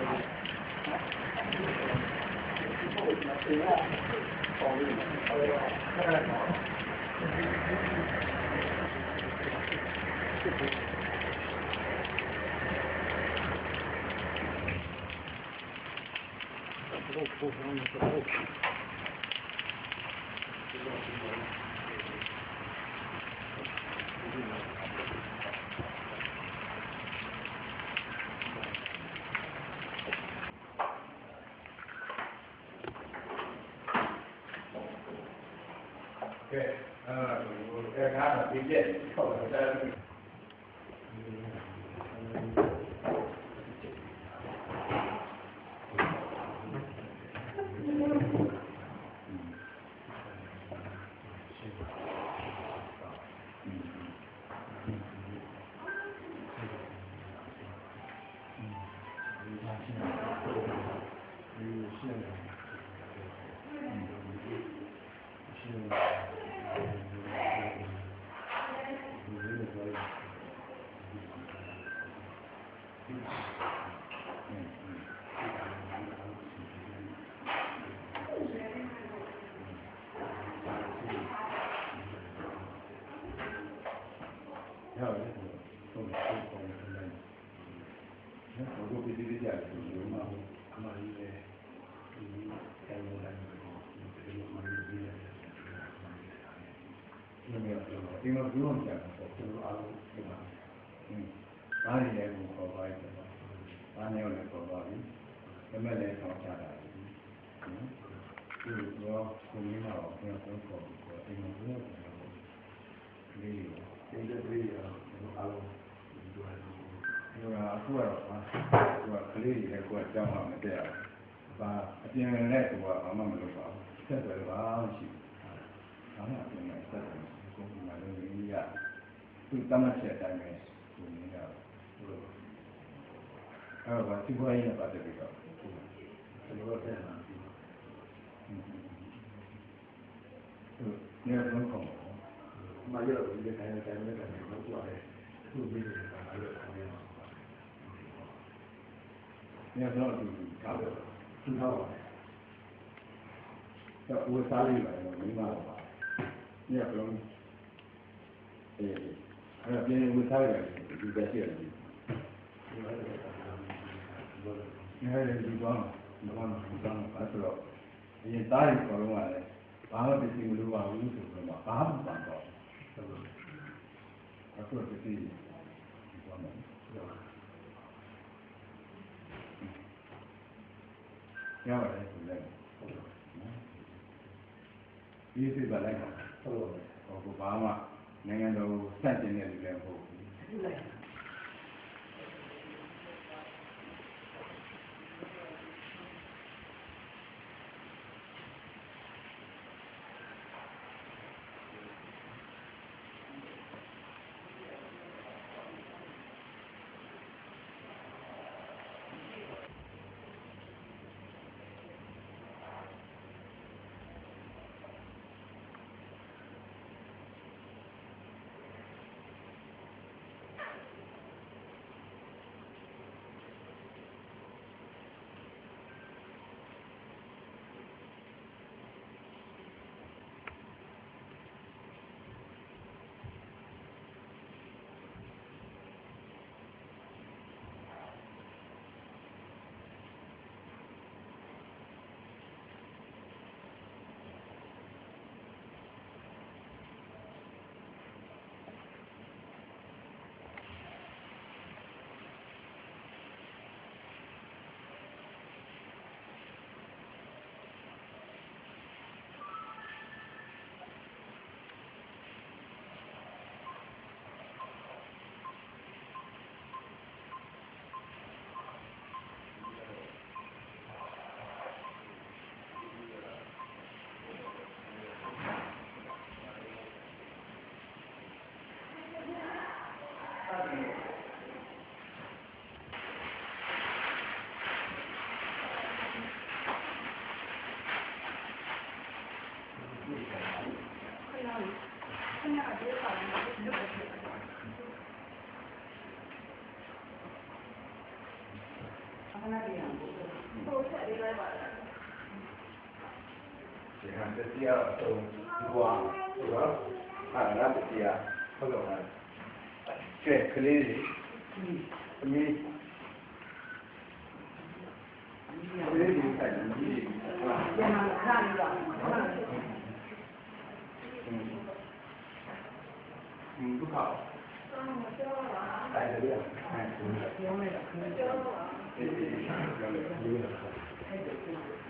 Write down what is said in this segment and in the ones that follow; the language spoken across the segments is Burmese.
Oh, oh, oh, oh, oh. 嗯。 တ်တယ်ဟုတ်တယ်ဟုတ်တယ်ဘုရားပြည်ပြည်ကြတယ်ဒီမှာအမှန်ကြီးပဲဒီကံလို့လည်းဒီလိုမှမပြီးရတယ်ဒီမှာဒီမှာဘုရားကြာတော့သူအားလုံးဒီမှာอืมဘာတွေလဲကိုခေါ်ပါရတယ်ဘာနဲ့လဲခေါ်ပါပြီဒါမဲ့လည်းဆောင်းချတာနော်ဒီတော့ကိုမင်းတော့ပြန်ဆုံးခေါ်ပြီးတော့ဒီမှာဘုရားကြာတော့လေးရောဒီလိုလေးရော အားလုံးဒီလိုအခုကတော့သူကကလေးတွေလည်းကိုယ်ကြောင်းမှမတက်ရဘူး။ဘာအပြင်နဲ့သူကဘာမှမလုပ်ပါဘူး။ဆက်သွယ်ဘာမှရှိဘူး။ဘာမှအပြင်နဲ့ဆက်သွယ်ကိုယ်ကမှလည်းရင်းရသူတမတ်ချက်တိုင်းပဲသူနေရဘူးလို့အဲ့တော့ဒီဘဝရင်းနဲ့ပတ်သက်ပြီးတော့ဒီလိုတော့တဲ့မှာဒီနေရာလုံးကောင် မရတော့ဒီတိုင်းတိုင်းတိုင်းတိုင်းတော့ကြွားတယ်သူ့ပြီးတယ်ပါလို့ခေါ်ရအောင်နေရာတော့ဒီကားတော့သူထားပါတယ်တော့ဝစားလေးပါတော့မိမပါနေရာလုံးအေးအဲ့ဒါပြင်ဝစားရတယ်ဒီပဲရှိရတယ်နေရာလေးဒီကောင်းတော့ဒီကောင်းအဲ့ဆိုတော့အရင်သားရီခေါ်တော့လည်းဘာမှသိမလို့ပါဘူးဆိုတော့ဘာမှမပန်တော့ အခုတည်းဒီကောင်းတော့ရပါတယ်ဆိုလည်းဒီစိတ်ပါလိုက်ဟုတ်ဟုတ်ဟိုဘာမှနိုင်ငံတော်စန့်ကျင်တဲ့လူလည်းမဟုတ်ဘူး 你看这第二都光，是吧？啊，那不对啊，不啊。对，可以的。你。嗯，不考。哎，对呀，哎，嗯。嗯。嗯。嗯。嗯。嗯。嗯。嗯。嗯。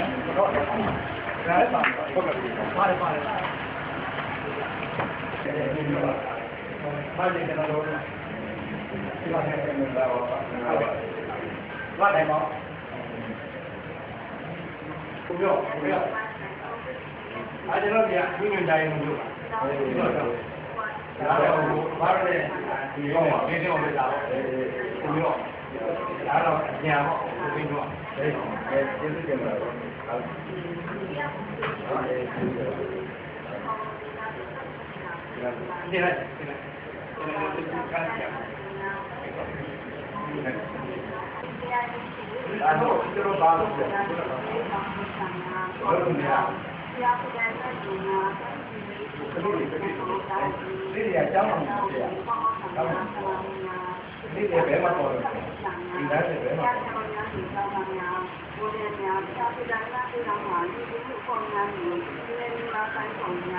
လိုလဲနာမလားကဲမကနာရှိရပါဒီဆိုင်ကလေးကလည်းမဆက်ပါ Allora andiamo, continuiamo. Eh, eh, io ti chiedo. Allora, eh, Grazie. Grazie. Grazie. Ah no, te lo vado. 你这边吗？对。家里面，我这边家对家非常好，你们有困难你，你们有什么困难，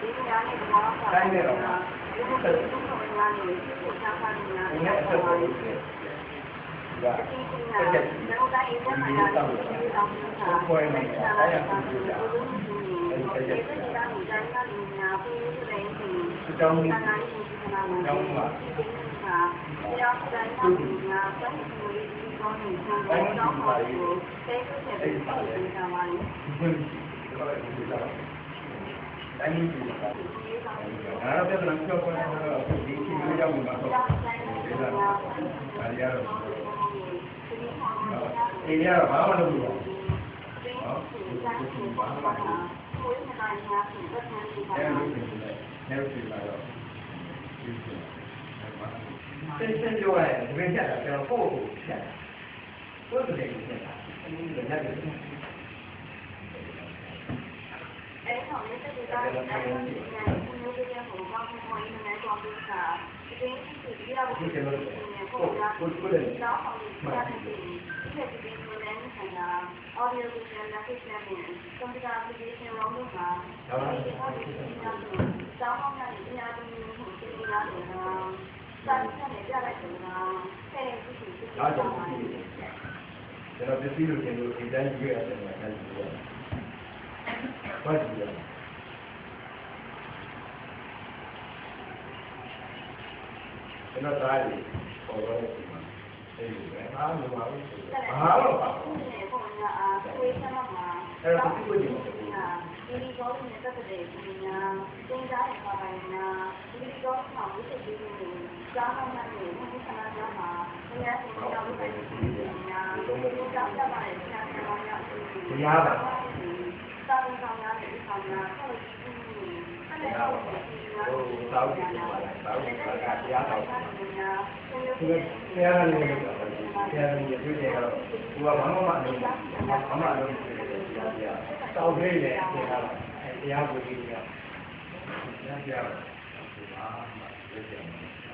你们家里面有什么困难，我们都。 အဆက်ပေါ်ဒါအဲ့ဒါကိုယ်နဲ့အဲ့ဒါကိုပြရအဲ့ဒါအကြောင်းအကြောင်းမှာတိုင်းနေပြီအဲ့ဒါပြဿနာပြောပေါ်တော့ဒီကိစ္စရောက်မှာတော့ဒါရတော့အေးရတော့ဘာမှလုပ်လို့နော်အဲ့လိုဖြစ်နေတယ်နေ ဖြစ်လာတော့ဒီစင်စင်ပြောရတယ်ဒီပြန်ကြတာကျွန်တော်ကိုယ့်ကိုဖြတ်ကိုယ်တည်းကိုဖြတ်တာအဲ့ဒီလည်း 你好。 ဒီတိုင်းကြည့်ရတယ်အဲ့ဒါကြည့်ရတယ်။ဘာကြည့်ရလဲ။ကျွန်တော်သားကြီးပေါ်တော့ဒီမှာအဲ့ဒီပဲအားလုံးပါဘူး။အားလုံးပါဘူး။အဲ့တော့ဒီကိုကြည့်မှာဒီကောင်းနေတဲ့တက်တဲ့ဒီညာသင်ကြားတဲ့ပါပိုင်းညာဒီကောင်းမှာဝိသေသကိုကြားမှန်းနေဘုရားဆရာမှာဘုရားရှင်ကြောင့်ဝိသေသကိုညာဒီကြောင့်ပြပါတယ်ဆရာဆရာများတရားပါသာဝဆောင်များတဲ့ဆောင်များဆက်လက်ကြည့်နေအဲ့ဒါကိုဟို သာဝတိပါလားသာဝတိပါကတရားတော်ဒီတရားရနေလို့တရားရနေပြည့်နေတော့သူကဘာမှမလုပ်ဘာမှမလုပ်ဘူးတရားတရားတောက်လေးလေတရားတရားကိုကြည့်ရတရားတရားဘာမှမလုပ်ဘူး